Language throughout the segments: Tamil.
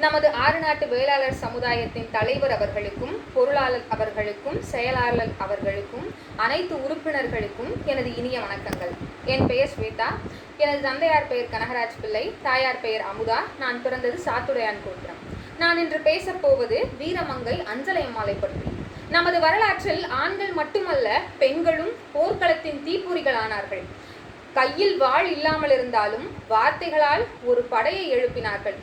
நமது ஆறு நாட்டு வேளாளர் சமுதாயத்தின் தலைவர் அவர்களுக்கும் பொருளாளர் அவர்களுக்கும் செயலாளர் அவர்களுக்கும் அனைத்து உறுப்பினர்களுக்கும் எனது இனிய வணக்கங்கள். என் பெயர் ஸ்வேதா. எனது தந்தையார் பெயர் கனகராஜ் பிள்ளை. தாயார் பெயர் அமுதா. நான் பிறந்தது சாத்துடையான் கோத்திரம். நான் இன்று பேசப்போவது வீரமங்கை அஞ்சலையம்மாளை பற்றி. நமது வரலாற்றில் ஆண்கள் மட்டுமல்ல பெண்களும் போர்க்களத்தின் தீப்பொறிகளானார்கள். கையில் வாள் இல்லாமல் இருந்தாலும் வார்த்தைகளால் ஒரு படையை எழுப்பினார்கள்.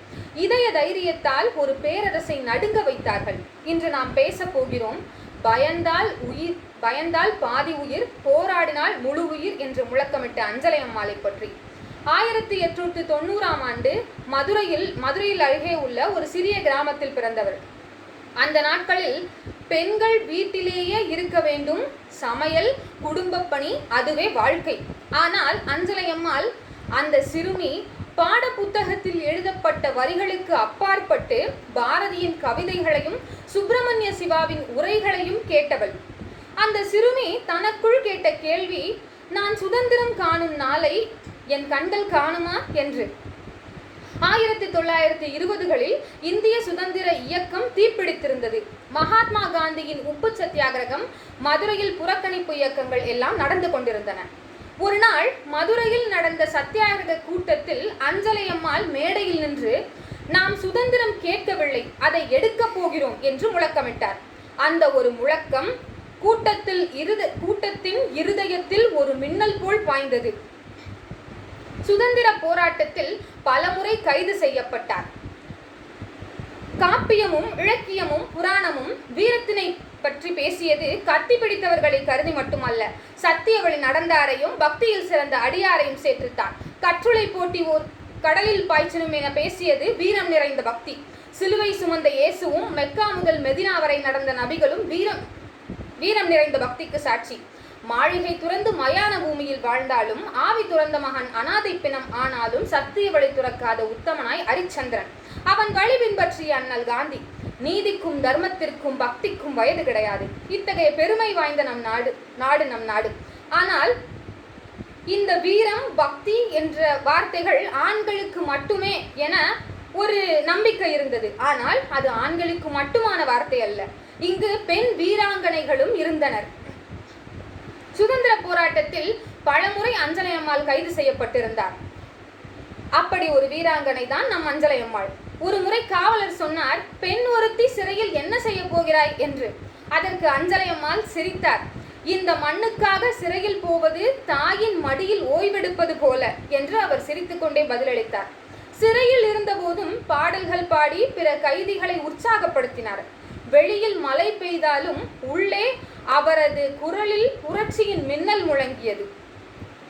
இதய தைரியத்தால் ஒரு பேரரசை நடுங்க வைத்தார்கள். இன்று நாம் பேச போகிறோம் பயந்தால் உயிர் பயந்தால் பாதி உயிர் போராடினால் முழு உயிர் என்று முழக்கமிட்ட அஞ்சலை அம்மாளை பற்றி. ஆயிரத்தி எட்நூற்று தொண்ணூறாம் ஆண்டு மதுரையில் மதுரையில் அருகே உள்ள ஒரு சிறிய கிராமத்தில் பிறந்தவர். அந்த நாட்களில் பெண்கள் வீட்டிலேயே இருக்க வேண்டும். சமையல் குடும்ப பணி அதுவே வாழ்க்கை. ஆனால் அஞ்சலையம்மாள் அந்த சிறுமி பாட புத்தகத்தில் எழுதப்பட்ட வரிகளுக்கு அப்பாற்பட்டு பாரதியின் கவிதைகளையும் சுப்பிரமணிய சிவாவின் உரைகளையும் கேட்டவள். அந்த சிறுமி தனக்குள் கேட்ட கேள்வி நான் சுதந்திரம் காணும் நாளை என் கண்கள் காணுமா? என்று. ஆயிரத்தி தொள்ளாயிரத்தி இருபதுகளில் இந்திய சுதந்திர இயக்கம் தீப்பிடித்திருந்தது. மகாத்மா காந்தியின் உப்பு சத்தியாகிரகம் மதுரையில் புறக்கணிப்பு இயக்கங்கள் எல்லாம் நடந்து கொண்டிருந்தன. ஒரு நாள் மதுரையில் நடந்த சத்தியாகிரக கூட்டத்தில் அஞ்சலையம்மாள் மேடையில் நின்று நாம் சுதந்திரம் கேட்கவில்லை அதை எடுக்கப் போகிறோம் என்று முழக்கமிட்டார். அந்த ஒரு முழக்கம் கூட்டத்தில் இருத கூட்டத்தின் இருதயத்தில் ஒரு மின்னல் போல் பாய்ந்தது. சுதந்திர போராட்டத்தில் பலமுறை கைது செய்யப்பட்டார். காப்பியமும் இலக்கியமும் புராணமும் வீரத்தினை பற்றி பேசியது கத்தி பிடித்தவர்களை கருதி மட்டுமல்ல சத்தியவழி நடந்தாரையும் பக்தியில் சிறந்த அடியாரையும் சேர்த்துத்தான். கற்றுளை போட்டி ஓர் கடலில் பாய்ச்சலும் என பேசியது வீரம் நிறைந்த பக்தி. சிலுவை சுமந்த இயேசுவும் மெக்கா முதல் மெதினா வரை நடந்த நபிகளும் வீரம் வீரம் நிறைந்த பக்திக்கு சாட்சி. மாளிகை துறந்து மயான பூமியில் வாழ்ந்தாலும் ஆவி துறந்த மகன் அனாதை பிணம் ஆனாலும் சத்திய வழி துறக்காத உத்தமனாய் அரிச்சந்திரன் அவன் வழி பின்பற்றிய அண்ணல் காந்தி நீதிக்கும் தர்மத்திற்கும் பக்திக்கும் வயது கிடையாது. இத்தகைய பெருமை வாய்ந்த நம் நாடு நாடு நம் நாடு. ஆனால் இந்த வீரம் பக்தி என்ற வார்த்தைகள் ஆண்களுக்கு மட்டுமே என ஒரு நம்பிக்கை இருந்தது. ஆனால் அது ஆண்களுக்கு மட்டுமான வார்த்தை அல்ல. இங்கு பெண் வீராங்கனைகளும் இருந்தனர். சுதந்திர போராட்டத்தில் பலமுறை அஞ்சலை அம்மாள் கைது செய்யப்பட்டிருந்தார். அப்படி ஒரு வீராங்கனை தான் நம் அஞ்சலை அம்மாள். ஒரு முறை காவலர் சொன்னார் பெண் ஒருத்தி சிறையில் என்ன செய்ய போகிறாய்? என்று. அதற்கு அஞ்சலை அம்மாள் சிரித்தார். இந்த மண்ணுக்காக சிறையில் போவது தாயின் மடியில் ஓய்வெடுப்பது போல என்று அவர் சிரித்துக்கொண்டே பதிலளித்தார். சிறையில் இருந்தபோதும் பாடல்கள் பாடி பிற கைதிகளை உற்சாகப்படுத்தினார். வெளியில் மழை பெய்தாலும் உள்ளே அவரது குரலில் புரட்சியின் மின்னல் முழங்கியது.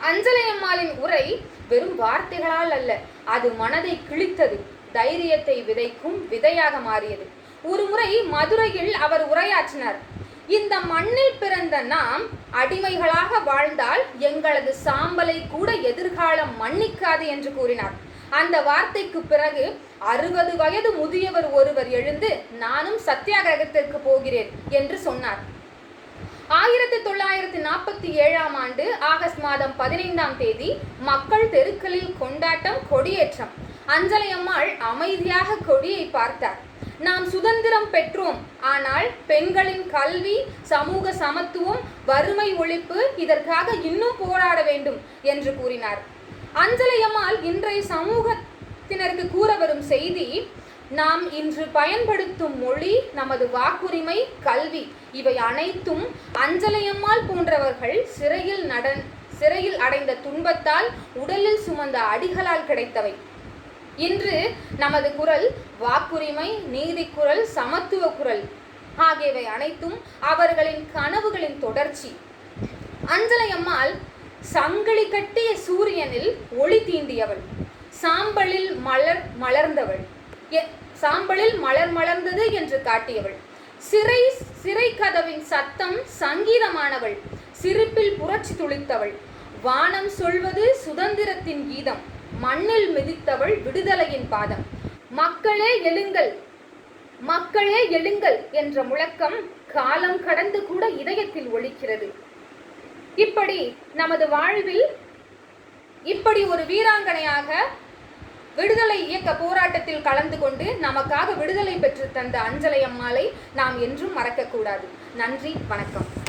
அஞ்சலையம்மாளின் உரை வெறும் வார்த்தைகளால் அல்ல அது மனதை கிழித்தது தைரியத்தை விதைக்கும் விதையாக மாறியது. ஒரு முறை மதுரையில் அவர் உரையாற்றினார் இந்த மண்ணில் பிறந்த நாம் அடிமைகளாக வாழ்ந்தால் எங்களது சாம்பலை கூட எதிர்காலம் மன்னிக்காது என்று கூறினார். அந்த வார்த்தைக்கு பிறகு அறுபது வயது முதியவர் ஒருவர் எழுந்து நானும் சத்தியாகிரகத்திற்கு போகிறேன் என்று சொன்னார். ஆயிரத்தி தொள்ளாயிரத்தி நாற்பத்தி ஏழாம் ஆண்டு ஆகஸ்ட் மாதம் பதினைந்தாம் தேதி மக்கள் தெருக்களில் கொண்டாட்டம் கொடியேற்றம். அஞ்சலை அம்மாள் அமைதியாக கொடியை பார்த்தார். நாம் சுதந்திரம் பெற்றோம். ஆனால் பெண்களின் கல்வி சமூக சமத்துவம் வறுமை ஒழிப்பு இதற்காக இன்னும் போராட வேண்டும் என்று கூறினார். அஞ்சலையம்மாள் இன்றைய சமூகத்தினருக்கு கூற வரும் செய்தி நாம் இன்று பயன்படுத்தும் மொழி நமது வாக்குரிமை கல்வி. இவை அனைத்தும் அஞ்சலையம்மாள் போன்றவர்கள் சிறையில் நடன் சிறையில் அடைந்த துன்பத்தால் உடலில் சுமந்த அடிகளால் கிடைத்தவை. இன்று நமது குரல் வாக்குரிமை நீதி குரல் சமத்துவ குரல் ஆகியவை அனைத்தும் அவர்களின் கனவுகளின் தொடர்ச்சி. அஞ்சலையம்மாள் சங்கிலி கட்டிய சூரியனில் ஒளி தீண்டியவள். சாம்பலில் மலர் மலர்ந்தவள். எ- சாம்பலில் மலர் மலர்ந்தது என்று காட்டியவள். சிறை சிறை கதவின் சத்தம் சங்கீதமானவள். சிரிப்பில் புரட்சி துளித்தவள். வானம் சொல்வது சுதந்திரத்தின் கீதம். மண்ணில் மிதித்தவள் விடுதலையின் பாதம். மக்களே எழுங்கள் மக்களே எழுங்கள் என்ற முழக்கம் காலம் கடந்து கூட இதயத்தில் ஒலிக்கிறது. இப்படி நமது வாழ்வில் இப்படி ஒரு வீராங்கனையாக விடுதலை இயக்க போராட்டத்தில் கலந்து கொண்டு நமக்காக விடுதலை பெற்று தந்த அஞ்சலை அம்மாளை நாம் என்றும் மறக்கக்கூடாது. நன்றி வணக்கம்.